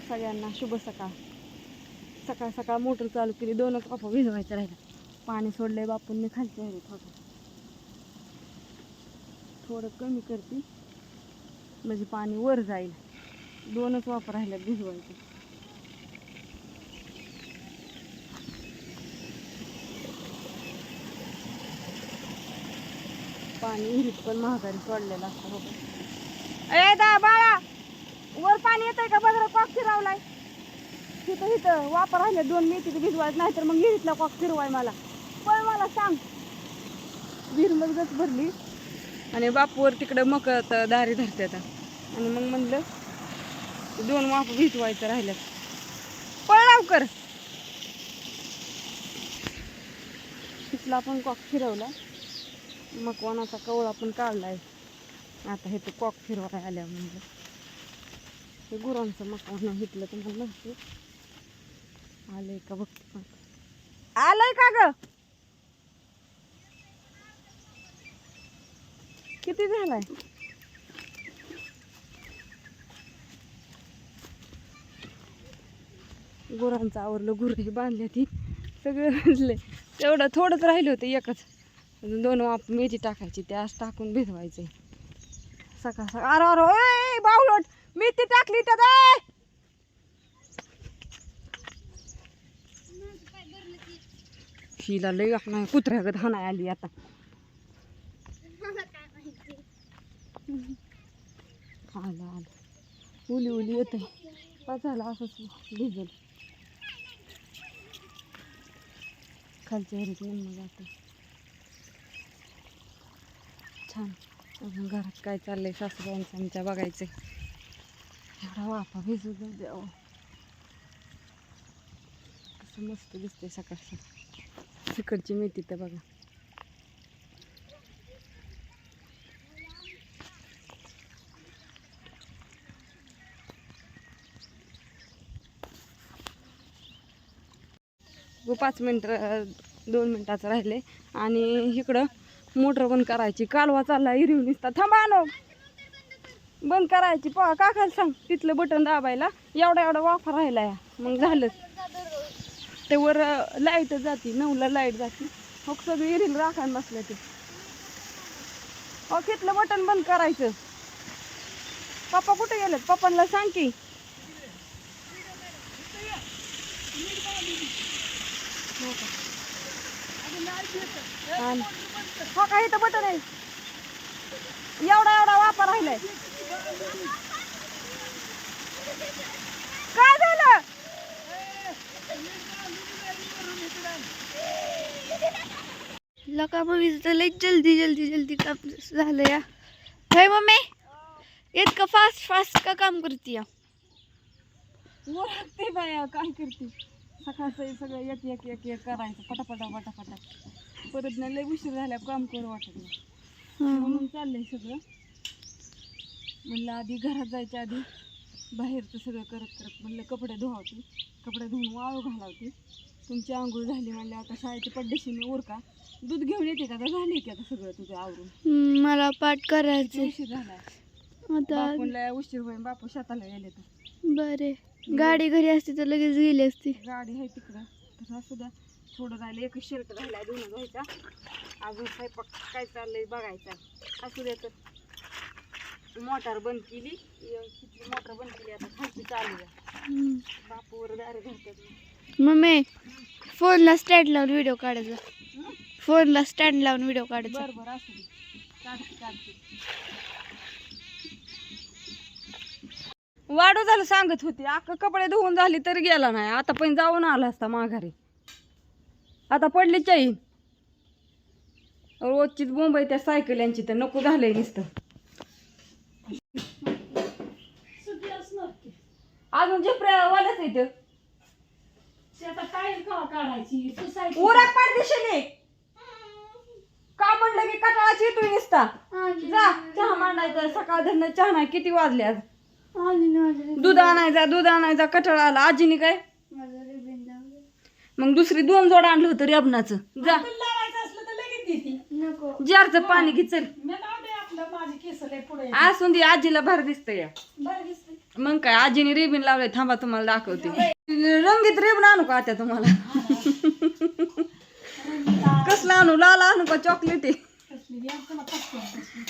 सगळ्यांना शुभ सकाळ. सकाळ सकाळ मोटर चालू केली दोनच वाफा भिजवायचं राहिलं पाणी सोडलंय बापूंनी खालचे आहे थोडं थोडं कमी करते म्हणजे पाणी वर जाईल. दोनच वापर राहिल्यात भिजवायचे. पाणी विहिरीत पण महागारी सोडलेलं असतं. हो दा बाळा! लावलाय. तिथं इथं. वापर राहिले दोन मी तिथे भिजवायचं नाही तर मग विहिरीतला कॉक फिरवाय मला. पण मला सांग. विहीर मगच भरली. आणि बापूवर तिकडं मक दारी धरते आता आणि मग म्हणलं दोन वाफ भिजवायचं राहिल्यात. पळ लवकर. तिथला पण कॉक फिरवला. मकवानाचा कवळा पण काढलाय. आता हे तर कॉक फिरवाय आल्या म्हणजे हे गुरांचं मकान घेतलं तर म्हणलं आलंय का बघते आलंय का ग? किती झालाय? गुरांचं आवरलं गुरही बांधल्या ती. सगळं भिजले तेवढं थोडंच राहिले होते एकच. अजून दोन वाप मेथी टाकायची त्यास टाकून भिजवायचे सकाळ सकाळ अरे अरे बावलट! मी मेथी टाकली तर हिला लई नाही कुत्र्यागत हाणाय आली आता. आला आला. उली उली येते झाला असंच डिझेल खालच्या घरीच निम्म जाते छान. अजून घरात काय चाललंय सासूबाईंचं आमच्या बघायचं एवढा वाफा भिजू द्यावं कसं मस्त दिसते सकाळ तिकडची मेथी तर बघा पाच मिनटं दोन मिनटाचं राहिले आणि इकडं मोटर बंद करायची. कालवा चालला हिरवी निसता. थांबा नो. बंद करायची. प काकाला सांग? तिथलं बटन दाबायला एवढा एवढा वाफा राहिला या. मग झालं. ते वर लाइट जाते नऊला लाइट जाते. मग सगळी हिरीला राखायला बसलं ते. हो तिथलं बटन बंद करायचं. पप्पा कुठे गेलेत? पप्पांना सांग की. हा का? आणि- इथं बटन आहे? एवढा एवढा वापर राहिलाय. काय झालं? लका मम्मी तर लई जल्दी जल्दी जल्दी काम झालं या. होय मम्मी? इतकं फास्ट फास्ट का काम करते या ओरडते बाया काय करते? सकाळचं हे सगळं एक एक एक एक करायचं पटापटा पटापटा. परत नाही लय उशीर झाल्या काम करू वाटत नाही. म्हणून चाललंय सगळं. म्हणलं आधी घरात जायच्या आधी बाहेरचं सगळं करत करत म्हणलं कपडे धुवावते. कपडे धुवून वाळू घालावते. तुमची आंघोळ झाली म्हणलं आता शाळेची मी उरका. दूध घेऊन येते का? आता झाली की आता सगळं तुझं आवरून. मला पाठ करायचे उशीर झाला आता उशीर होईल बापू शेताला गेले तर. बरे. गाडी घरी असते तर लगेच गेली असती. गाडी आहे तिकडं. तर असू द्या. थोडं राहिलं एकच शर्ट राहिला दोन घ्यायचा. अजून स्वयंपाक काय चाललंय बघायचा. असू द्या तर. मोटार बंद केली. मोटार बंद केली आता खालची चालू आहे. बापूवर दारे धरतात मम्मी फोनला स्टँड लावून व्हिडिओ काढायचा फोनला स्टँड लावून व्हिडिओ काढायचा बरं बरं असू दे. काढते काढते वाढू झालं सांगत होती. अख्खा कपडे धुवून झाली तरी गेला नाही. आता पण जाऊन आला असता माघारी. आता पडली चैन. रोजचीच मुंबई त्या सायकल यांची तर नको झालंय नुसतं. अजून झेपऱ्या वाल्याच इथं उरक पाडदेशीने का म्हणलं की कटाळाची येतोय नुसता? जा चहा मांडायचा सकाळ धरणं चहा नाही किती वाजले आज? दूध आणायचा दूध आणायचा कटाळा आला. आजीने काय? मग दुसरी दोन जोड आणलं होतं रेबनाचं. जा. नको. जारचं पाणी घे चल. असून दे आजीला भार दिसत या मग काय आजीने रेबीन लावले थांबा तुम्हाला दाखवते. रंगीत रेबन आणू का आता तुम्हाला? कसलं आणू? लाल आणू का चॉकलेट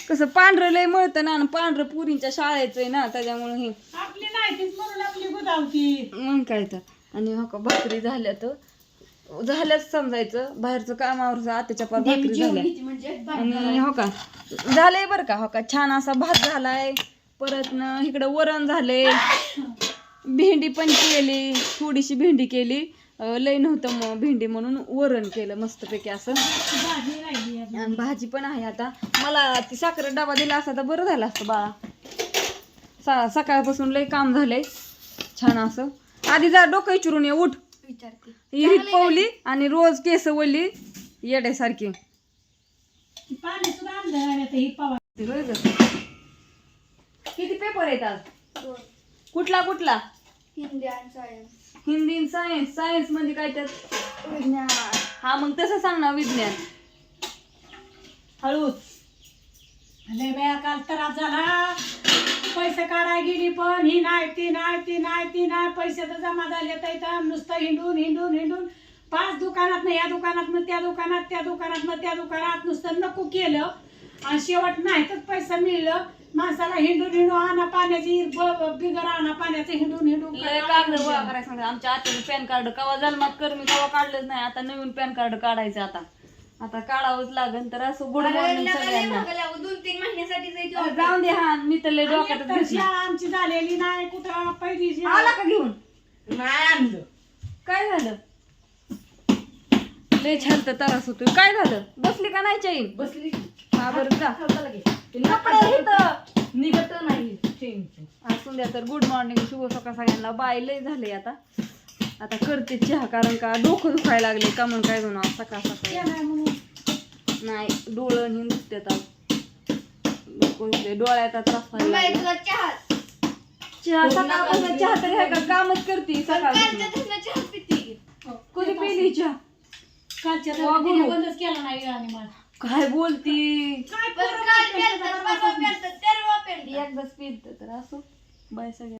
कसं पांढरं लय मळतं ना पांढरं पुरींच्या शाळेचं आहे ना त्याच्यामुळे हे. मग काय तर. आणि हो का भाकरी झाल्या तर झाल्याच समजायचं. बाहेरचं कामावर आत्याच्या पार भाकरी झाल्या. म्हणजे आणि हो का झालंय बरं का हो का. छान असा भात झालाय. परत न इकडं वरण झालंय भेंडी पण केली थोडीशी भेंडी केली. लय नव्हतं मग भेंडी म्हणून वरण केलं मस्तपैकी असं. आणि भाजी पण आहे आता. मला ती साखर डबा दिला असता तर बरं झालं असतं बाळा सा सकाळपासून लय काम झालंय. छान असं. आधी जा डोकं चिरून ये उठ. विचारते. पवली आणि रोज केस वळली येड्यासारखी. पाणी सुद्धा आणलं नाही आता ही पवा ते होय गं. किती पेपर दोन. कुठला कुठला? हिंदी आणि सायन्स हिंदी सायन्स सायन्स म्हणजे काय त्यात? विज्ञान. हा मग तसं सांग ना विज्ञान. हळूच. लय बाया काल त्रास झाला. पैसे काढाय गेली पण ही नाही ती नाही ती नाही ती नाही. पैसे तर जमा झाले तर इथं. नुसतं हिंडून हिंडून हिंडून. पाच दुकानात या दुकानात त्या दुकानात त्या दुकानात त्या दुकानात. नुसतं नको केलं. आणि शेवट नाही तर पैसा मिळलं. माणसाला हिंडून हिंडून आणा पाण्याची ब- बिगर आणा पाण्याचं हिंडून हिंडून लय कागद गोळा करायला सांगते आमच्या आत्याने पॅन कार्ड कवा जन्मात कर मी कवा काढलंच नाही. आता नवीन पॅन कार्ड काढायचं आता. आता काढावंच लागेल तर असं गुड मॉर्निंग सगळ्यांना. दोन तीन महिन्यासाठी जाऊन दे हा मी तर लय डोक्यातच एकतर घेतलं. शाळा आमची झालेली नाही कुठं पहिली शाळा. आला का घेऊन? नाही आणलं. काय झालं? लय छान तर त्रास होतोय. काय झालं? बसली का नाही चाईन बसली. हा बरं जा. निघत नाही असून द्या तर गुड मॉर्निंग शुभ सकाळ सगळ्यांना. बाय लय झाले आता. आता करते चहा कारण का डोकं दुखायला लागले का म्हणून काय म्हणू आज सकाळ सकाळ. नाही डोळं हिंद दुखतात डोळ्याचा त्रास व्हायला चहा. सकाळपासून चहा तरी आहे का कामच करते पिती. कधी पिली चहा? कालच्या. बंदच केला नाही आणि मला. काय बोलती? काय काल पेलतात परवा पेलतात तेरवा पेलतात एकदाच पित तर असो? बाय सगळ्या.